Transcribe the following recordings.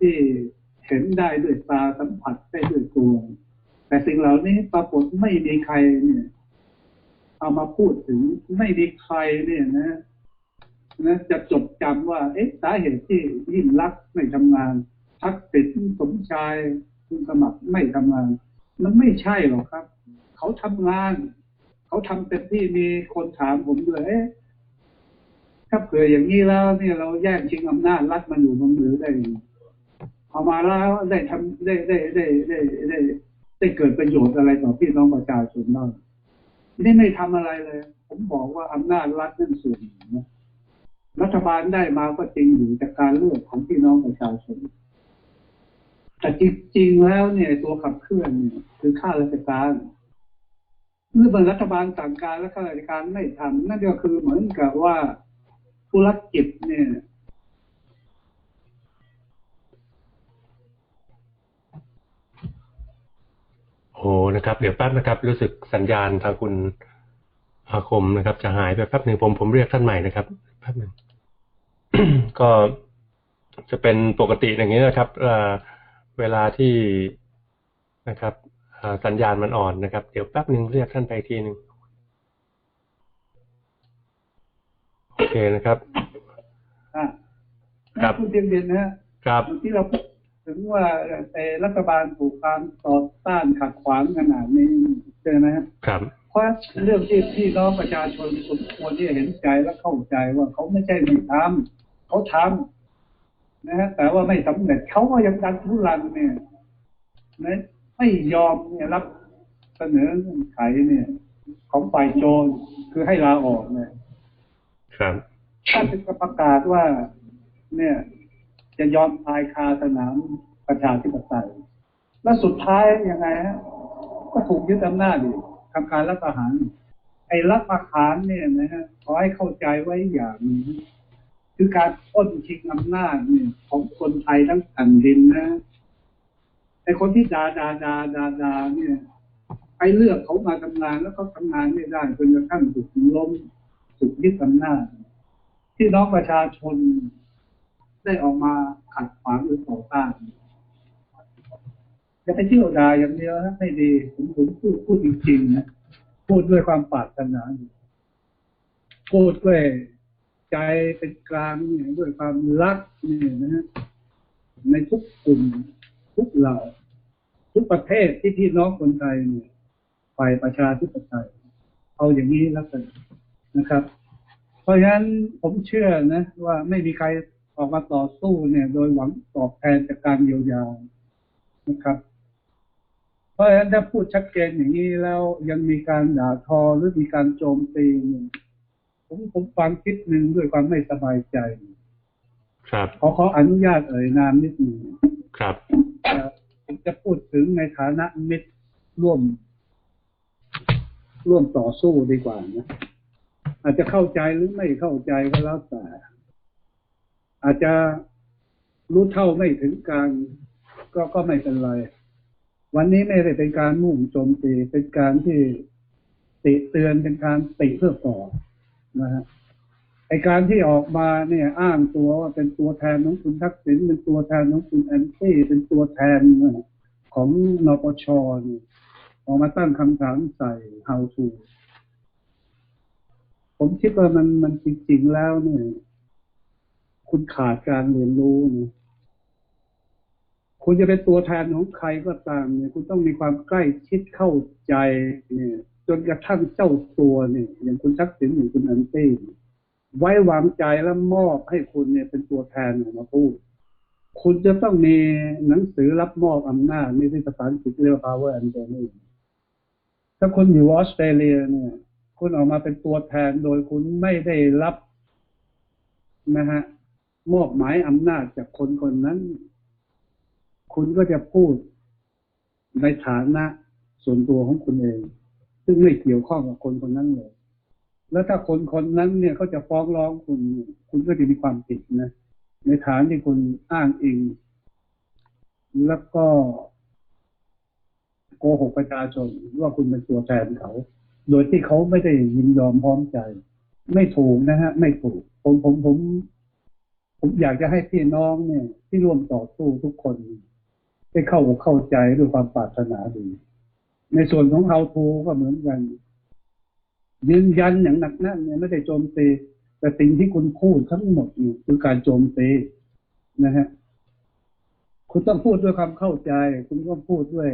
ที่เห็นได้ด้วยตาสัมผัสได้ด้วยตัวแต่สิ่งเหล่านี้ปรากฏไม่มีใครเนี่ย เอามาพูดถึงไม่มีใครเนี่ยนะนะจะจดจำว่า เอ๊ะสาเหตุที่ยิ่งรักไม่ทำงานทักษิณสมชายคุณสมัครไม่ทำงาน มันไม่ใช่หรอกครับ เขาทำงาน เขาทำเต็มที่มีคนถามผมด้วยเอ๊ะถ้าเผื่ออย่างนี้แล้วเนี่ยเราแย่งชิงอำนาจรัฐมาอยู่บนมือได้ยังไง เอามาแล้วได้ทำได้ได้ได้ได้ได้ได้เกิดประโยชน์อะไรต่อพี่น้องประชาชนบ้างนี่ไม่ทำอะไรเลย ผมบอกว่าอำนาจรัฐนั่นส่วนหนึ่งนะรัฐบาลได้มาก็จริงอยู่จากการเลือกของพี่น้องประชาชนแต่จริงๆแล้วเนี่ย ตัวขับเคลื่อนเนี่ยคือข้าราชการเมื่อรัฐบาลสั่งการและข้าราชการไม่ทำนั่นก็คือเหมือนกับว่าธุรกิจเนี่ย โอ้นะครับเดี๋ยวแป๊บนะครับ รู้สึกสัญญาณทางคุณอาคมนะครับ จะหายไปแป๊บหนึ่งผมผมเรียกท่านใหม่นะครับแป๊บหนึ่งก็จะเป็นปกติอย่างนี้นะครับเอ่อเวลาที่นะครับอ่าสัญญาณมันอ่อนนะครับ เดี๋ยวแป๊บหนึ่งเรียกท่านไปอีกทีหนึ่งโอเคนะครับอะครับคุณเดียนเดียนนะฮะครับที่เราพูด ถึงว่าเอ่อรัฐบาลถูกการต่อต้านขัดขวางขนาดนี้เจอนะฮะครับเพราะเรื่องที่พี่น้องประชาชนสมควรที่จะเห็นใจและเข้าใจว่าเขาไม่ใช่ไม่ทำเขาทำนะฮะแต่ว่าไม่สำเร็จเขาก็ยังดันทุรังเนี่ยนะไม่ยอมเนี่ยรับเสนอเงื่อนไขเนี่ย ของฝ่ายโจรคือให้ลาออกเนี่ยครับท่านจะประกาศว่า เนี่ย จะยอมตายคาสนามประชาธิปไตย แล้วสุดท้ายยังไงฮะก็ถูกยึดอำนาจอีกทำการรัฐประหาร ไอ้รัฐประหารเนี่ยนะฮะขอให้เข้าใจไว้อย่างนึงคือการปล้นชิงอำนาจเนี่ยของคนไทยทั้งแผ่นดินนะไอ้คนที่ดาดาดาดาดาเนี่ยไปเลือกเขามาทำงานแล้วเขาทำงานไม่ได้จนกระทั่งถูกล้มถูกยึดอำนาจที่น้องประชาชน ได้ออกมาขัดขวางหรือต่อต้านอย่าไปเที่ยวด่าอย่างเดียวนะไม่ดีผมผมพูดพูดจริงๆนะพูดด้วยความปรารถนาพูดด้วยใจเป็นกลางเนี่ยด้วยความรักเนี่ยนะฮะในทุกกลุ่มทุกเหล่าทุกประเทศที่พี่น้องคนไทยเนี่ยฝ่ายประชาธิปไตยเอาอย่างนี้แล้วกันนะครับ เพราะฉะนั้นผมเชื่อนะ ว่าไม่มีใคร ออกมาต่อสู้เนี่ย โดยหวังตอบแทนจากการเยียวยานะครับ เพราะฉะนั้นถ้าพูดชัดเจนอย่างนี้แล้วยังมีการด่าทอหรือมีการโจมตีเนี่ยผมผมฟังคิดหนึ่งด้วยความไม่สบายใจ ครับขอขออนุญาตเอ่ยนามนิดหนึ่งครับเอ่อผมจะพูดถึงในฐานะมิตรร่วม ร่วมต่อสู้ดีกว่านะอาจจะเข้าใจหรือไม่เข้าใจก็แล้วแต่ อาจจะรู้เท่าไม่ถึงการก็ก็ไม่เป็นไร วันนี้ไม่ได้เป็นการมุ่งโจมตีเป็นการที่ติเตือนเป็นการติเพื่อสอนะฮะไอการที่ออกมาเนี่ย อ้างตัวว่าเป็นตัวแทนของคุณทักษิณเป็นตัวแทนของคุณแอนตี้เป็นตัวแทนของนปชนออกมาตั้งคำถามใส่ how to ผมคิดว่ามันมันจริงๆแล้วเนี่ย คุณขาดการเรียนรู้นะคุณจะเป็นตัวแทนของใครก็ตามเนี่ย คุณต้องมีความใกล้ชิดเข้าใจเนี่ย จนกระทั่งเจ้าตัวเนี่ย อย่างคุณทักษิณอย่างคุณแอนตี้ไว้วางใจและมอบให้คุณเนี่ยเป็นตัวแทนออกมาพูด คุณจะต้องมีหนังสือรับมอบอำนาจนี่ที่ภาษาอังกฤษเรียกว่า power and domain ถ้าคุณอยู่ออสเตรเลียเนี่ย คุณออกมาเป็นตัวแทนโดยคุณไม่ได้รับนะฮะ มอบหมายอำนาจจากคนคนนั้น คุณก็จะพูดในฐานะส่วนตัวของคุณเอง ซึ่งไม่เกี่ยวข้องกับคนคนนั้นเลย แล้วถ้าคนคนนั้นเนี่ยเขาจะฟ้องร้องคุณ คุณก็จะมีความผิดนะ ในฐานที่คุณอ้างอิง แล้วก็โกหกประชาชนว่าคุณเป็นตัวแทนเขา โดยที่เขาไม่ได้ยินยอมพร้อมใจ ไม่ถูกนะฮะ ไม่ถูก ผมผมผม ผมอยากจะให้พี่น้องเนี่ย ที่ร่วมต่อสู้ทุกคน ได้เข้าอกเข้าใจด้วยความปรารถนาดี ในส่วนของเฮาทูก็เหมือนกัน ยืนยันอย่างหนักแน่นเนี่ยไม่ได้โจมตีแต่สิ่งที่คุณพูดทั้งหมดอยู่คือการโจมตีนะฮะคุณต้องพูดด้วยความเข้าใจ คุณต้องพูดด้วย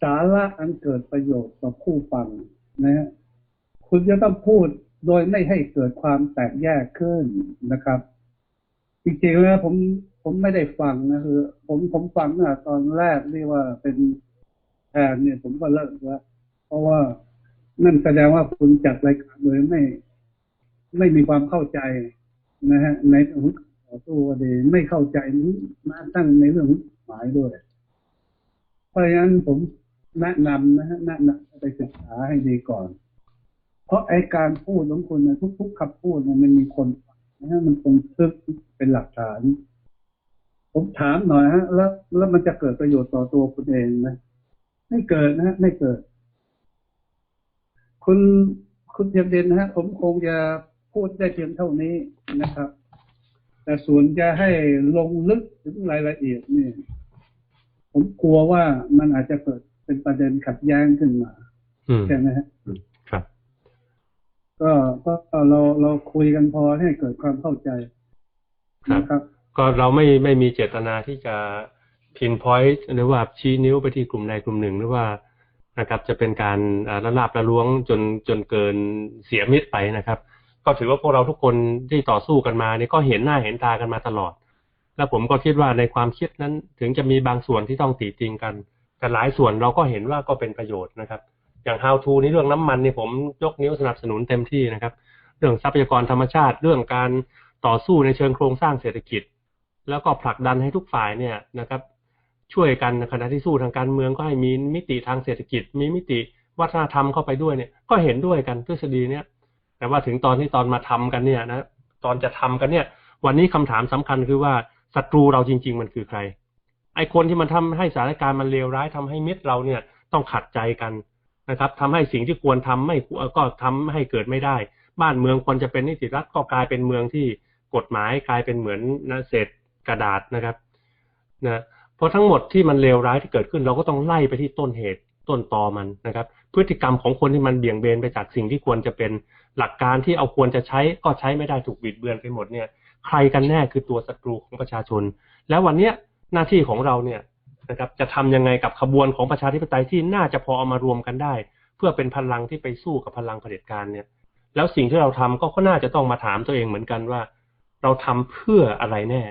สาระอันเกิดประโยชน์ต่อผู้ฟังนะฮะคุณจะต้องพูด โดยไม่ให้เกิดความแตกแยกขึ้นนะครับจริงๆแล้วผมผมไม่ได้ฟังนะคือผมผมฟังอะตอนแรกนี่ว่าเป็นแทนเนี่ย ผมก็เลิกแล้วเพราะว่านั่นแสดงว่าคุณจัดรายการโดยไม่ ไม่มีความเข้าใจนะฮะ ในเรื่องของต่อสู้คดีไม่เข้าใจมาตั้งในเรื่องหมายด้วย เพราะฉะนั้นผมแนะนำนะฮะแนะนำไปศึกษาให้ดีก่อน เพราะไอการพูดของคุณนะทุกๆคำพูดเนี่ยมันมีคนฟังนะฮะมันคงทึกเป็นหลักฐาน ผมถามหน่อยฮะ แล้วแล้วมันจะเกิดประโยชน์ต่อตัวคุณเองนะไม่เกิดนะฮะไม่เกิด คุณคุณเทียมเด่นนะฮะ ผมคงจะพูดได้เพียงเท่านี้นะครับ แต่ส่วนจะให้ลงลึกถึงรายละเอียดนี่ผมกลัวว่ามันอาจจะเกิดเป็นประเด็นขัดแย้งขึ้นมาอืมใช่ไหมฮะครับ ก็ก็เราเราคุยกันพอให้เกิดความเข้าใจครับนะครับ ก็เราไม่ไม่มีเจตนาที่จะพินพอยต์หรือว่าชี้นิ้วไปที่กลุ่มใดกลุ่มหนึ่งหรือว่านะครับ จะเป็นการอ่าละลาบละล้วงจนจนเกินเสียมิตรไปนะครับ ก็ถือว่าพวกเราทุกคนที่ต่อสู้กันมาเนี่ยก็เห็นหน้าเห็นตากันมาตลอด แล้วผมก็คิดว่าในความคิดนั้นถึงจะมีบางส่วนที่ต้องติติงกัน แต่หลายส่วนเราก็เห็นว่าก็เป็นประโยชน์นะครับ อย่าง how to ในเรื่องน้ำมันเนี่ยผมยกนิ้วสนับสนุนเต็มที่นะครับ เรื่องทรัพยากรธรรมชาติ เรื่องการต่อสู้ในเชิงโครงสร้างเศรษฐกิจ แล้วก็ผลักดันให้ทุกฝ่ายเนี่ยนะครับ ช่วยกันในขณะที่สู้ทางการเมืองก็ให้มีมิติทางเศรษฐกิจ มีมิติวัฒนธรรมเข้าไปด้วยเนี่ย ก็เห็นด้วยกันทฤษฎีเนี่ยแต่ว่าถึงตอนที่ตอนมาทำกันเนี่ยนะตอนจะทำกันเนี่ย วันนี้คำถามสำคัญคือว่าศัตรูเราจริง ๆ มันคือใคร ไอ้คนที่มันทำให้สถานการณ์มันเลวร้ายทำให้มิตรเราเนี่ยต้องขัดใจกัน นะครับทำให้สิ่งที่ควรทำไม่ก็ทำให้เกิดไม่ได้ บ้านเมืองควรจะเป็นนิติรัฐก็กลายเป็นเมืองที่กฎหมายกลายเป็นเหมือนนะเศษกระดาษนะครับนะเพราะทั้งหมดที่มันเลวร้ายที่เกิดขึ้น เราก็ต้องไล่ไปที่ต้นเหตุต้นตอมันนะครับ พฤติกรรมของคนที่มันเบี่ยงเบนไปจากสิ่งที่ควรจะเป็นหลักการที่เอาควรจะใช้ก็ใช้ไม่ได้ถูกบิดเบือนไปหมดเนี่ย ใครกันแน่คือตัวศัตรูของประชาชน แล้ววันเนี้ยหน้าที่ของเราเนี่ย นะครับ จะทำยังไงกับขบวนของประชาธิปไตยที่น่าจะพอเอามารวมกันได้ เพื่อเป็นพลังที่ไปสู้กับพลังเผด็จการเนี่ย แล้วสิ่งที่เราทำก็น่าจะต้องมาถามตัวเองเหมือนกันว่า เราทำเพื่ออะไรแน่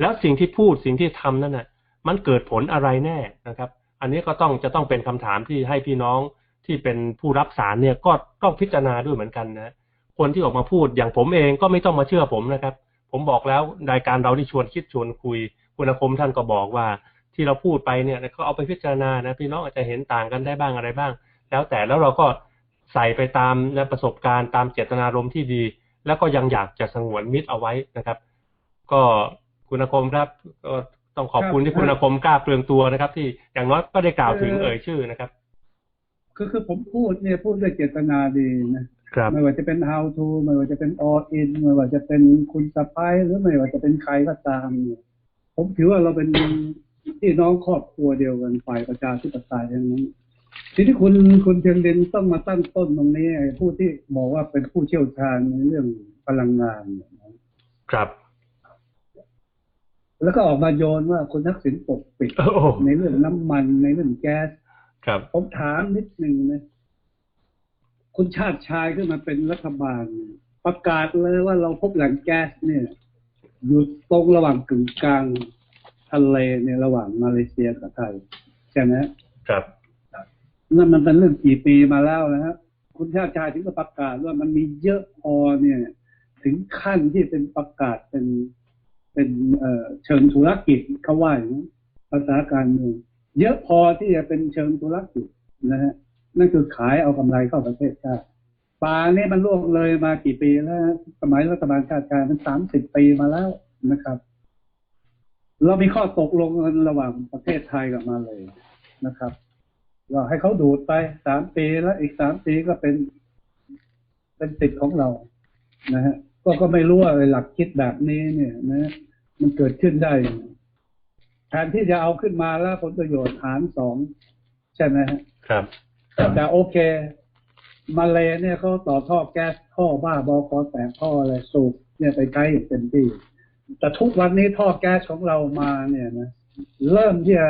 แล้วสิ่งที่พูดสิ่งที่ทำนั่นน่ะ มันเกิดผลอะไรแน่นะครับ อันนี้ก็ต้องจะต้องเป็นคำถามที่ให้พี่น้องที่เป็นผู้รับสารเนี่ยก็ต้องพิจารณาด้วยเหมือนกันนะคนที่ออกมาพูดอย่างผมเองก็ไม่ต้องมาเชื่อผมนะครับ ผมบอกแล้วรายการเราที่ชวนคิดชวนคุย คุณอาคมท่านก็บอกว่า ที่เราพูดไปเนี่ยก็เอาไปพิจารณานะพี่น้องอาจจะเห็นต่างกันได้บ้างอะไรบ้าง แล้วแต่แล้วเราก็ใส่ไปตามนะประสบการณ์ตามเจตนารมณ์ที่ดี แล้วก็ยังอยากจะสงวนมิตรเอาไว้นะครับ ก็คุณอาคมครับก็ต้องขอบคุณครับที่คุณอาคมกล้าเปลืองตัวนะครับ ที่อย่างน้อยก็ได้กล่าวถึงเอ่อเอ่ยชื่อนะครับคือคือผมพูดเนี่ยพูดด้วยเจตนาดีนะครับไม่ว่าจะเป็น how to ไม่ว่าจะเป็น all in ไม่ว่าจะเป็นคุณสไปหรือไม่ว่าจะเป็นใครก็ตามเนี่ยผมถือว่าเราเป็น พี่น้องครอบครัวเดียวกันฝ่ายประชาธิปไตยอย่างนั้นทีที่คุณคุณเทียนเดนต้องมาตั้งต้นตรงนี้ไอ้ผู้ที่บอกว่าเป็นผู้เชี่ยวชาญในเรื่องพลังงานเนี่ยนะครับ แล้วก็ออกมาโยนว่าคุณทักษิณปกปิดโอ้โหในเรื่องน้ำมันในเรื่องแก๊สครับผมถามนิดหนึ่งนะคุณชาติชายขึ้นมาเป็นรัฐบาลเนี่ยประกาศเลยว่าเราพบแหล่งแก๊สเนี่ย อยู่ตรงระหว่างกึ่งกลาง ทะเลเนี่ยระหว่างมาเลเซียกับไทยใช่ไหมครับนั่นมันเป็นเรื่องกี่ปีมาแล้วนะฮะคุณชาติชายถึงกับประกาศว่ามันมีเยอะพอเนี่ย ถึงขั้นที่เป็นประกาศเป็นเป็นเอ่อเชิงธุรกิจเขาว่าอย่างนั้นภาษาการเมืองเยอะพอที่จะเป็นเชิงธุรกิจนะฮะนั่นคือขายเอากำไรเข้าประเทศชาติปลาเนี่ยมันล่วงเลยมากี่ปีแล้วฮะสมัยรัฐบาลชาติชายมันสามสิบปีมาแล้วนะครับ เรามีข้อตกลงกันระหว่างประเทศไทยกับมาเลยนะครับว่าให้เขาดูดไปสามปีแล้วอีกสามปีก็เป็น เป็นสิทธิ์ของเรา นะฮะ ก็ก็ไม่รู้ว่าไอ้หลักคิดแบบนี้เนี่ยนะ มันเกิดขึ้นได้ยังไงแทนที่จะเอาขึ้นมาแล้วผลประโยชน์หารสองใช่ไหมฮะครับแต่โอเค มาเลเนี่ยเขาต่อท่อแก๊สท่อบ้าบอคอแตกท่ออะไรสูบเนี่ยไปใช้อย่างเต็มที่ แต่ทุกวันนี้ท่อแก๊สของเรามาเนี่ยนะเริ่มที่จะ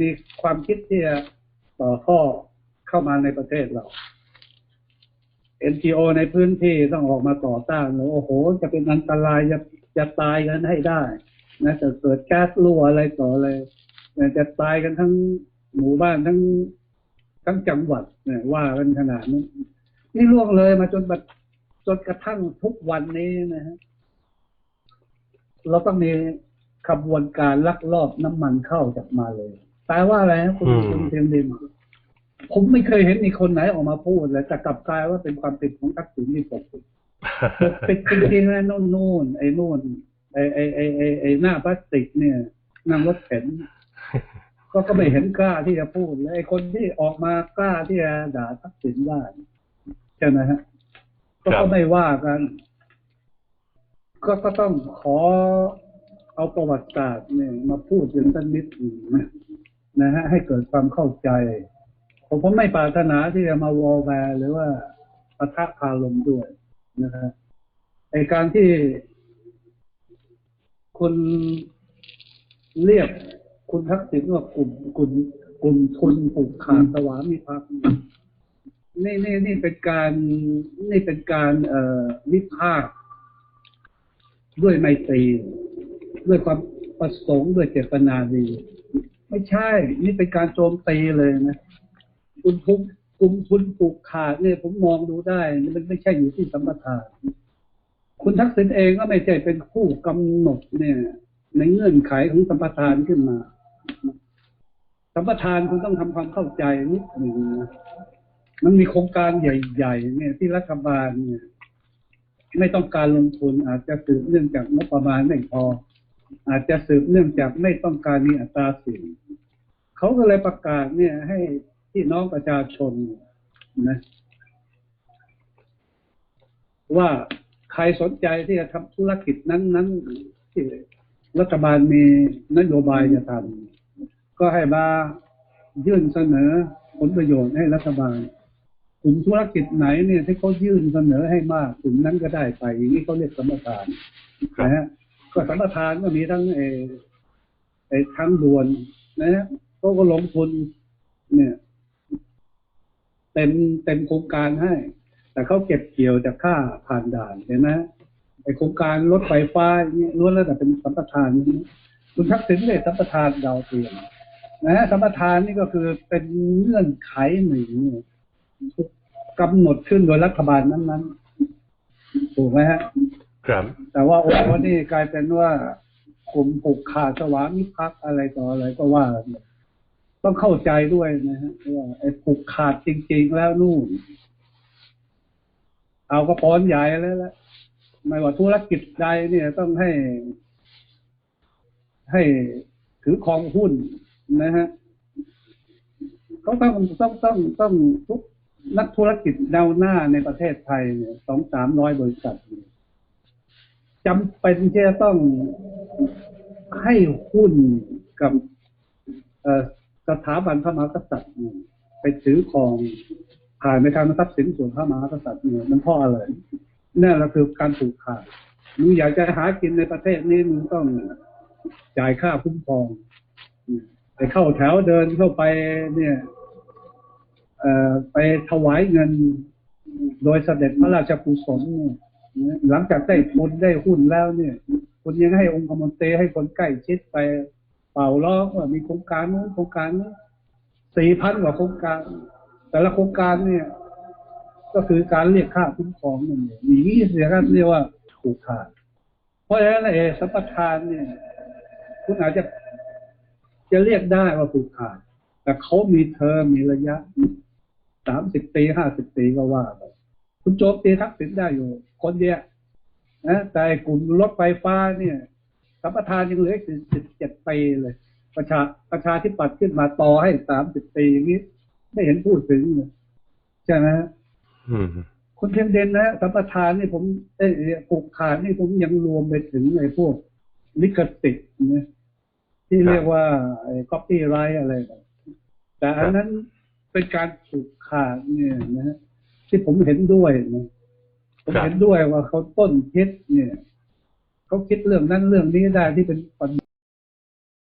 มีความคิดที่จะต่อท่อเข้ามาในประเทศเรา NGO ในพื้นที่ต้องออกมาต่อต้านโอ้โห จะเป็นอันตรายจะจะตายกันให้ได้นะจะเกิดแก๊สรั่วอะไรต่ออะไรจะตายกันทั้งหมู่บ้านทั้งทั้งจังหวัดเนี่ยว่ากันขนาดนี้นี่ล่วงเลยมาจนแบบจนกระทั่งทุกวันนี้นะฮะ เราต้องมีขบวนการลักลอบน้ำมันเข้าจากมาเลยแปลว่าอะไรฮะคุณอืมคุณเทียมดินผมไม่เคยเห็นมีคนไหนออกมาพูดเลยแต่กลับกลายว่าเป็นความผิดของทักษิณที่ปกปิดปกปิดจริงๆนะนู่นนู่นไอ้นู่นไอ้ไอ้ไอ้ไอ้ไอ้หน้าพลาสติกเนี่ยนั่งรถเข็นก็ก็ไม่เห็นกล้าที่จะพูดเลยไอ้คนที่ออกมากล้าที่จะด่าทักษิณได้ใช่ไหมฮะก็ครับก็ไม่ว่ากัน ก็ก็ต้องขอเอาประวัติศาสตร์เนี่ยมาพูดกันสักนิดหนึ่งนะนะฮะให้เกิดความเข้าใจ ผมผมไม่ปรารถนาที่จะมาวอลแวร์หรือว่าปะทะคารมด้วยนะฮะไอการที่คุณเรียกคุณทักษิณว่ากลุ่มกลุ่มกลุ่มทุนผูกขาดสวามิภักดิ์นี่นี่นี่เป็นการนี่เป็นการเอ่อวิพากษ์ ด้วยไมตรี ด้วยความประสงค์ด้วยเจตนาดี ไม่ใช่ นี่เป็นการโจมตีเลยนะคุณทุกกลุ่มทุนผูกขาดเนี่ยผมมองดูได้ มันไม่ใช่อยู่ที่สัมปทานคุณทักษิณเองก็ไม่ใช่เป็นผู้กำหนดเนี่ย ในเงื่อนไขของสัมปทานขึ้นมา สัมปทานคุณต้องทำความเข้าใจนิดหนึ่งนะมันมีโครงการใหญ่ ๆ เนี่ยที่รัฐบาลเนี่ย ไม่ต้องการลงทุนอาจจะสืบเนื่องจากงบประมาณไม่พอ อาจจะสืบเนื่องจากไม่ต้องการมีอัตราเสี่ยงเขาก็เลยประกาศเนี่ยให้พี่น้องประชาชนนะว่าใครสนใจที่จะทำธุรกิจนั้นๆที่รัฐบาลมีนโยบายจะทำก็ให้มายื่นเสนอผลประโยชน์ให้รัฐบาล กลุ่มธุรกิจไหนเนี่ยที่เขายื่นเสนอให้มากกลุ่มนั้นก็ได้ไปอย่างนี้เขาเรียกสัมปทานครับนะฮะก็สัมปทานก็มีทั้งเออไอ้ทางด่วนนะฮะเขาก็ลงทุนเนี่ยเต็มเต็มโครงการให้ แต่เขาเก็บเกี่ยวจากค่าผ่านด่านเห็นไหมไอโครงการรถไฟฟ้าอย่างนี้ล้วนแล้วแต่เป็นสัมปทานนี้คุณทักษิณเลยสัมปทานดาวเทียมนะฮะสัมปทานนี่ก็คือเป็นเงื่อนไขหนึ่งเนี่ย กำหนดขึ้นโดยรัฐบาลนั้นๆถูกไหมฮะ ครับ แต่ว่าโอ้โหนี่กลายเป็นว่ากลุ่มผูกขาดสวามิภักดิ์อะไรต่ออะไรก็ว่ากันไปต้องเข้าใจด้วยนะฮะว่าไอ้ผูกขาดจริง ๆ แล้วนู่น เอากระปอนใหญ่แล้วละไม่ว่าธุรกิจใดเนี่ยต้องให้ ให้ถือครองหุ้นนะฮะเขาต้องต้องต้องต้องทุก นักธุรกิจแนวหน้าในประเทศไทยเนี่ยสองสามร้อยบริษัทจำเป็นที่จะต้องให้หุ้นกับสถาบันพระมหากษัตริย์ไปถือครองผ่านในทางทรัพย์สินส่วนพระมหากษัตริย์เนี่ยมันพราะอะไรนั่นแหละคือการผูกขาดมึงอยากจะหากินในประเทศนี้มึงต้องจ่ายค่าคุ้มครองไปเข้าแถวเดินเข้าไปเนี่ย ไปถวายเงินโดยเสด็จพระราชกุศลเนี่ยหลังจากได้ทุนได้หุ้นแล้วเนี่ย คุณยังให้องค์กรมนตรีให้คนใกล้ชิดไปเป่าล้อว่ามีโครงการนู้นโครงการนี้สี่พันกว่าโครงการ แต่ละโครงการเนี่ย ก็คือการเรียกค่าคุ้มครองนั่นเองอย่างนี้เสียก็เรียกว่าผูกขาด เพราะฉะนั้นเอสัมปทานเนี่ย คุณอาจจะจะเรียกได้ว่าผูกขาด แต่เขามีเทอมมีระยะ สามสิบปีห้าสิบปีก็ว่าไปคุณโจมตีทักษิณได้อยู่ คนเดียวนะแต่ไอ้กลุ่มรถไฟฟ้าเนี่ยสัมปทานยังเหลือสิบสิบเจ็ดปีเลย ประชาประชาที่ปัดขึ้นมาต่อให้สามสิบปีอย่างนี้ ไม่เห็นพูดถึงเลยใช่ไหมฮะอืมคคุณเพียงเด่นนะสัมปทานนี่ผมเอ้ยผูกขาดนี่ผมยังรวมไปถึงไอ้พวกลิขสิทธิ์นะที่เรียกว่าไอ้ก๊อปปี้ไรอะไรแบบแต่อันนั้นเป็นการผูก ขาดเนี่ยนะฮะที่ผมเห็นด้วยนะผมเห็นด้วยว่าเขาต้นคิดเนี่ยเขาคิดเรื่องนั้นเรื่องนี้ได้ที่เป็นปัญ